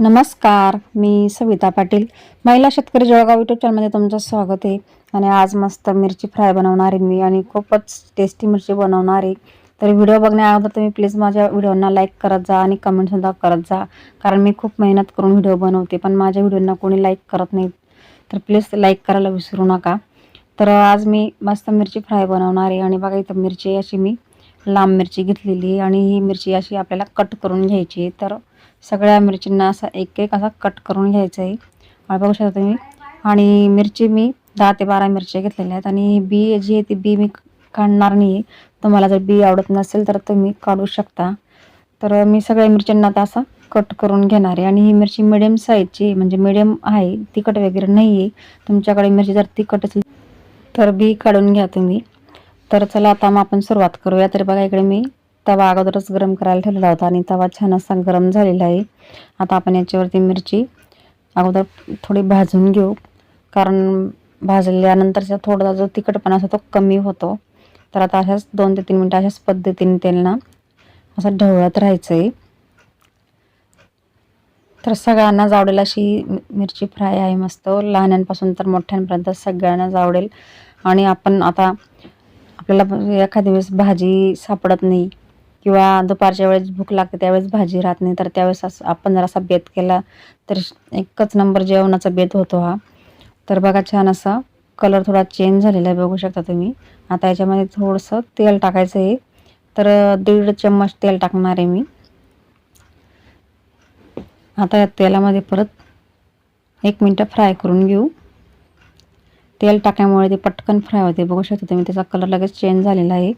नमस्कार मी सविता पाटील. महिला शेतकरी जळगाव युट्यूब चॅनलमध्ये तुमचं स्वागत आहे. आणि आज मस्त मिरची फ्राय बनवणार आहे मी आणि खूपच टेस्टी मिरची बनवणार. आहे तर व्हिडिओ बघण्याअगोदर तुम्ही प्लीज माझ्या व्हिडिओना लाईक करत जा आणि कमेंटसुद्धा करत जा. कारण मी खूप मेहनत करून व्हिडिओ बनवते पण माझ्या व्हिडिओना कोणी लाईक करत नाही. तर प्लीज लाईक करायला विसरू नका. तर आज मी मस्त मिरची फ्राय बनवणार आहे आणि बघा इथं मिरची अशी मी लांब मिरची घेतलेली आहे आणि ही मिरची अशी आपल्याला कट करून घ्यायची आहे. तर सगळ्या मिरचींना असा एक एक असा कट करून घ्यायचा आहे आणि बघू शकता तुम्ही. आणि मिरची मी दहा ते बारा मिरच्या घेतलेल्या आहेत. आणि बी जी आहे ती बी मी काढणार नाही आहे तुम्हाला जर बी आवडत नसेल तर तुम्ही काढू शकता. तर मी सगळ्या मिरच्यांना आता असा कट करून घेणार आहे. आणि ही मिरची मिडियम साईजची आहे, म्हणजे मिडियम आहे तिखट वगैरे नाही आहे तुमच्याकडे मिरची जर तिखट असेल तर बी काढून घ्या तुम्ही. तर चला आता मग आपण सुरुवात करूया. तर बघा इकडे मी तवा अगोदरच गरम करायला ठेवलेला होता आणि तवा छान असा गरम झालेला आहे. आता आपण याच्यावरती मिरची अगोदर थोडी भाजून घेऊ. कारण भाजल्यानंतरचा थोडा जो तिखटपणा असतो तो कमी होतो. तर आता अशाच दोन ते तीन मिनटं अशाच पद्धतीने त्यांना असं ढवळत राहायचं आहे तर सगळ्यांनाच आवडेल अशी मिरची फ्राय आहे मस्त. लहानांपासून तर मोठ्यांपर्यंत सगळ्यांनाच आवडेल आणि आपण आता आपल्याला एखाद्या वेळेस भाजी सापडत नाही. किंवा दुपारच्या वेळेस भूक लागते त्यावेळेस भाजी राहत नाही तर त्यावेळेस असं आपण जर असा बेत केला तर एकच नंबर जेवणाचा बेत होतो हा. तर बघा छान असा कलर थोडा चेंज झालेला आहे बघू शकता तुम्ही. आता याच्यामध्ये थोडंसं तेल टाकायचं आहे. तर दीड चम्मच तेल टाकणार आहे मी. आता या तेलामध्ये परत एक मिनटं फ्राय करून घेऊ. तेल टाकल्यामुळे ते पटकन फ्राय होते बघू शकता तुम्ही. त्याचा कलर लगेच चेंज झालेला आहे.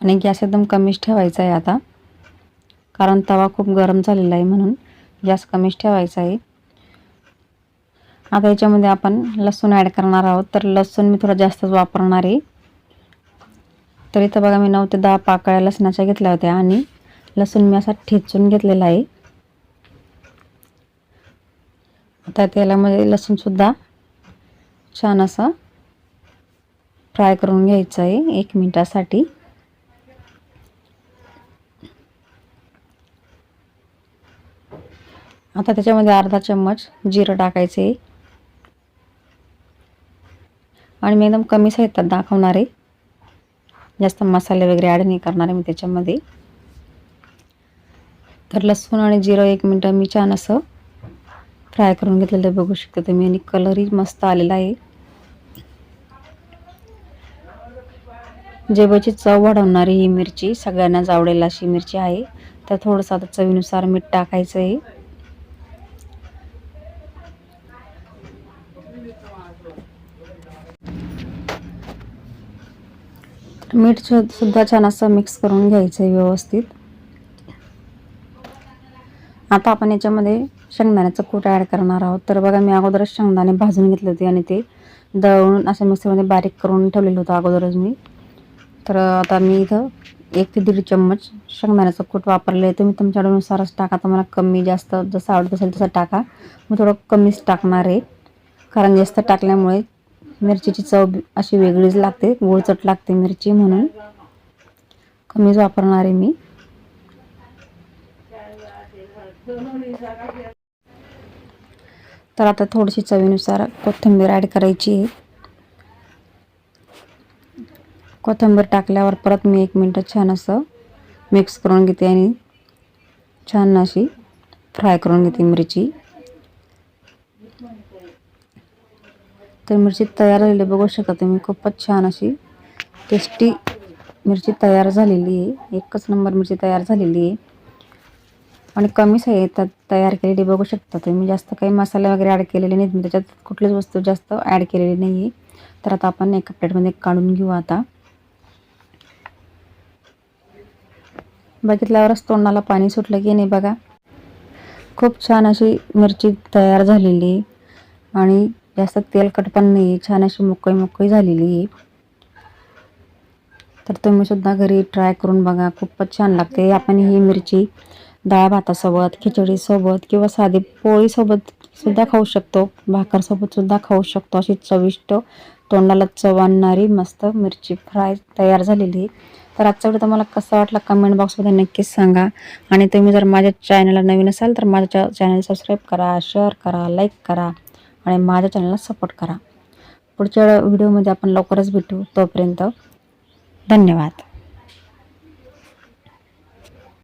आणि गॅस एकदम कमीच ठेवायचा आहे आता. कारण तवा खूप गरम झालेला आहे म्हणून गॅस कमीच ठेवायचा आहे. आता याच्यामध्ये आपण लसूण ॲड करणार आहोत. तर लसूण मी थोडा जास्तच वापरणार आहे. तर इथं बघा मी नऊ ते दहा पाकळ्या लसणाच्या घेतल्या होत्या आणि लसूण मी असा ठेचून घेतलेला आहे. आता तेलामध्ये लसूणसुद्धा छान असं फ्राय करून घ्यायचं आहे एक मिनटासाठी. आता त्याच्यामध्ये अर्धा चम्मच जिरं टाकायचं आहे. आणि मी एकदम कमी साहित्यात दाखवणार आहे. जास्त मसाले वगैरे ॲड नाही करणार आहे मी त्याच्यामध्ये. तर लसूण आणि जिरं एक मिनटं मी छान असं फ्राय करून घेतलेलं बघू शकता तुम्ही. आणि कलरही मस्त आलेला आहे. जेवायची चव वाढवणारी ही मिरची सगळ्यांनाच आवडेल अशी मिरची आहे. तर थोडंसं आता चवीनुसार मीठ टाकायचं आहे मीठ सुद्धा छान असं मिक्स करून घ्यायचं आहे व्यवस्थित. आता आपण याच्यामध्ये शेंगदाण्याचं कूट ॲड करणार आहोत. तर बघा मी अगोदरच शेंगदाणे भाजून घेतले होते आणि ते दळून असं मिक्सरमध्ये बारीक करून ठेवलेलं होतं अगोदरच मी. तर आता मी इथं एक ते दीड चम्मच शेंगदाण्याचं कूट वापरले तुम्ही तुमच्या आवडीनुसारच टाका. तुम्हाला कमी जास्त जसं आवडत असेल तसं टाका. मी थोडं कमीच टाकणार आहे. कारण जास्त टाकल्यामुळे मिरचीची चव अशी वेगळीच लागते. गोळचट लागते मिरची म्हणून. कमीच वापरणार आहे मी. तर आता थोडीशी चवीनुसार कोथिंबीर ॲड करायची आहे. कोथिंबीर टाकल्यावर परत मी एक मिनटं छान असं मिक्स करून घेते आणि छान अशी फ्राय करून घेते मिरची. तर मिरची तयार झालेली बघू शकता तुम्ही खूपच छान अशी टेस्टी मिरची तयार झालेली आहे. एकच नंबर मिरची तयार झालेली आहे. आणि कमी साहित्यात तयार केलेली बघू शकता तुम्ही. जास्त काही मसाले वगैरे ॲड केलेले नाहीत. मी त्याच्यात कुठलीच वस्तू जास्त ॲड केलेली नाही आहे तर आता आपण एका प्लेटमध्ये काढून घेऊ आता. बघितल्यावरच तोंडाला पाणी सुटलं की नाही बघा. खूप छान अशी मिरची तयार झालेली आहे. आणि जास्त तेलकट पण नाही आहे छान अशी मोकळी मोकळी झालेली आहे. तर तुम्ही सुद्धा घरी ट्राय करून बघा. खूपच छान लागते. आपण ही मिरची डाळ भातासोबत खिचडीसोबत किंवा साधी पोळीसोबत सुद्धा खाऊ शकतो. भाकरसोबत सुद्धा खाऊ शकतो. अशी चविष्ट तोंडाला चव आणणारी मस्त मिरची फ्राय तयार झालेली आहे. तर आजचा व्हिडिओ तुम्हाला कसा वाटला कमेंट बॉक्समध्ये नक्कीच सांगा. आणि तुम्ही जर माझ्या चॅनलला नवीन असाल तर माझ्या चॅनल सबस्क्राईब करा शेअर करा लाईक करा आणि माझ्या चॅनलला सपोर्ट करा. पुढच्या व्हिडिओमध्ये आपण लवकरच भेटू. तोपर्यंत धन्यवाद.